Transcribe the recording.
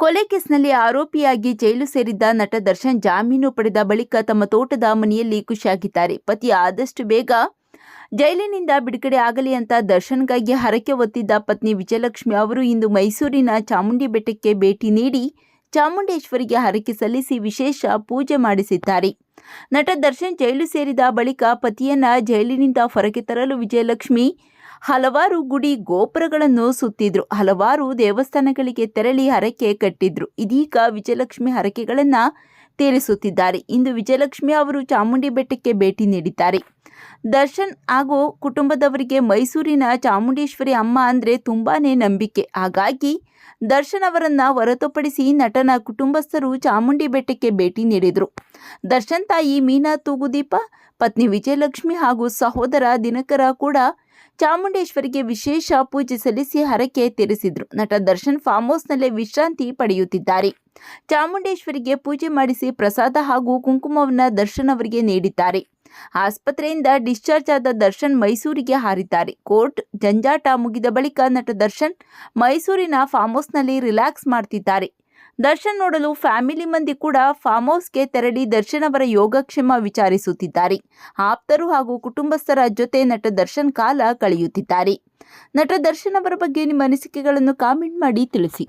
ಕೊಲೆ ಕೇಸ್ನಲ್ಲಿ ಆರೋಪಿಯಾಗಿ ಜೈಲು ಸೇರಿದ್ದ ನಟ ದರ್ಶನ್ ಜಾಮೀನು ಪಡೆದ ಬಳಿಕ ತಮ್ಮ ತೋಟದ ಮನೆಯಲ್ಲಿ ಖುಷಿಯಾಗಿದ್ದಾರೆ. ಪತಿ ಆದಷ್ಟು ಬೇಗ ಜೈಲಿನಿಂದ ಬಿಡುಗಡೆ ಆಗಲಿ ಅಂತ ದರ್ಶನ್ಗಾಗಿ ಹರಕೆ ಒತ್ತಿದ್ದ ಪತ್ನಿ ವಿಜಯಲಕ್ಷ್ಮಿ ಅವರು ಇಂದು ಮೈಸೂರಿನ ಚಾಮುಂಡಿ ಬೆಟ್ಟಕ್ಕೆ ಭೇಟಿ ನೀಡಿ ಚಾಮುಂಡೇಶ್ವರಿಗೆ ಹರಕೆ ಸಲ್ಲಿಸಿ ವಿಶೇಷ ಪೂಜೆ ಮಾಡಿಸಿದ್ದಾರೆ. ನಟ ದರ್ಶನ್ ಜೈಲು ಸೇರಿದ ಬಳಿಕ ಪತಿಯನ್ನ ಜೈಲಿನಿಂದ ಹೊರಗೆ ತರಲು ವಿಜಯಲಕ್ಷ್ಮಿ ಹಲವಾರು ಗುಡಿ ಗೋಪುರಗಳನ್ನು ಸುತ್ತಿದ್ರು. ಹಲವಾರು ದೇವಸ್ಥಾನಗಳಿಗೆ ತೆರಳಿ ಹರಕೆ ಕಟ್ಟಿದ್ರು. ಇದೀಗ ವಿಜಯಲಕ್ಷ್ಮಿ ಹರಕೆಗಳನ್ನ ತೀರಿಸುತ್ತಿದ್ದಾರೆ. ಇಂದು ವಿಜಯಲಕ್ಷ್ಮಿ ಅವರು ಚಾಮುಂಡಿ ಬೆಟ್ಟಕ್ಕೆ ಭೇಟಿ ನೀಡಿದ್ದಾರೆ. ದರ್ಶನ್ ಹಾಗೂ ಕುಟುಂಬದವರಿಗೆ ಮೈಸೂರಿನ ಚಾಮುಂಡೇಶ್ವರಿ ಅಮ್ಮ ಅಂದರೆ ತುಂಬಾನೇ ನಂಬಿಕೆ. ಹಾಗಾಗಿ ದರ್ಶನ್ ಅವರನ್ನ ಹೊರತುಪಡಿಸಿ ನಟನ ಕುಟುಂಬಸ್ಥರು ಚಾಮುಂಡಿ ಬೆಟ್ಟಕ್ಕೆ ಭೇಟಿ ನೀಡಿದರು. ದರ್ಶನ್ ತಾಯಿ ಮೀನಾ ತೂಗುದೀಪ, ಪತ್ನಿ ವಿಜಯಲಕ್ಷ್ಮಿ ಹಾಗೂ ಸಹೋದರ ದಿನಕರ ಕೂಡ ಚಾಮುಂಡೇಶ್ವರಿಗೆ ವಿಶೇಷ ಪೂಜೆ ಸಲ್ಲಿಸಿ ಹರಕೆ ತೀರಿಸಿದ್ರು. ನಟ ದರ್ಶನ್ ಫಾರ್ಮ್ ಹೌಸ್ನಲ್ಲೇ ವಿಶ್ರಾಂತಿ ಪಡೆಯುತ್ತಿದ್ದಾರೆ. ಚಾಮುಂಡೇಶ್ವರಿಗೆ ಪೂಜೆ ಮಾಡಿಸಿ ಪ್ರಸಾದ ಹಾಗೂ ಕುಂಕುಮವನ್ನು ದರ್ಶನ್ ಅವರಿಗೆ ನೀಡಿದ್ದಾರೆ. ಆಸ್ಪತ್ರೆಯಿಂದ ಡಿಸ್ಚಾರ್ಜ್ ಆದ ದರ್ಶನ್ ಮೈಸೂರಿಗೆ ಹಾರಿದ್ದಾರೆ. ಕೋರ್ಟ್ ಜಂಜಾಟ ಮುಗಿದ ಬಳಿಕ ನಟ ದರ್ಶನ್ ಮೈಸೂರಿನ ಫಾರ್ಮ್ ಹೌಸ್ನಲ್ಲಿ ರಿಲ್ಯಾಕ್ಸ್ ಮಾಡ್ತಿದ್ದಾರೆ. ದರ್ಶನ್ ನೋಡಲು ಫ್ಯಾಮಿಲಿ ಮಂದಿ ಕೂಡ ಫಾರ್ಮ್ ಹೌಸ್ಗೆ ತೆರಳಿ ದರ್ಶನ್ ಅವರ ಯೋಗಕ್ಷೇಮ ವಿಚಾರಿಸುತ್ತಿದ್ದಾರೆ. ಆಪ್ತರು ಹಾಗೂ ಕುಟುಂಬಸ್ಥರ ಜೊತೆ ನಟ ದರ್ಶನ್ ಕಾಲ ಕಳೆಯುತ್ತಿದ್ದಾರೆ. ನಟ ದರ್ಶನ್ ಅವರ ಬಗ್ಗೆ ನಿಮ್ಮ ಅನಿಸಿಕೆಗಳನ್ನು ಕಾಮೆಂಟ್ ಮಾಡಿ ತಿಳಿಸಿ.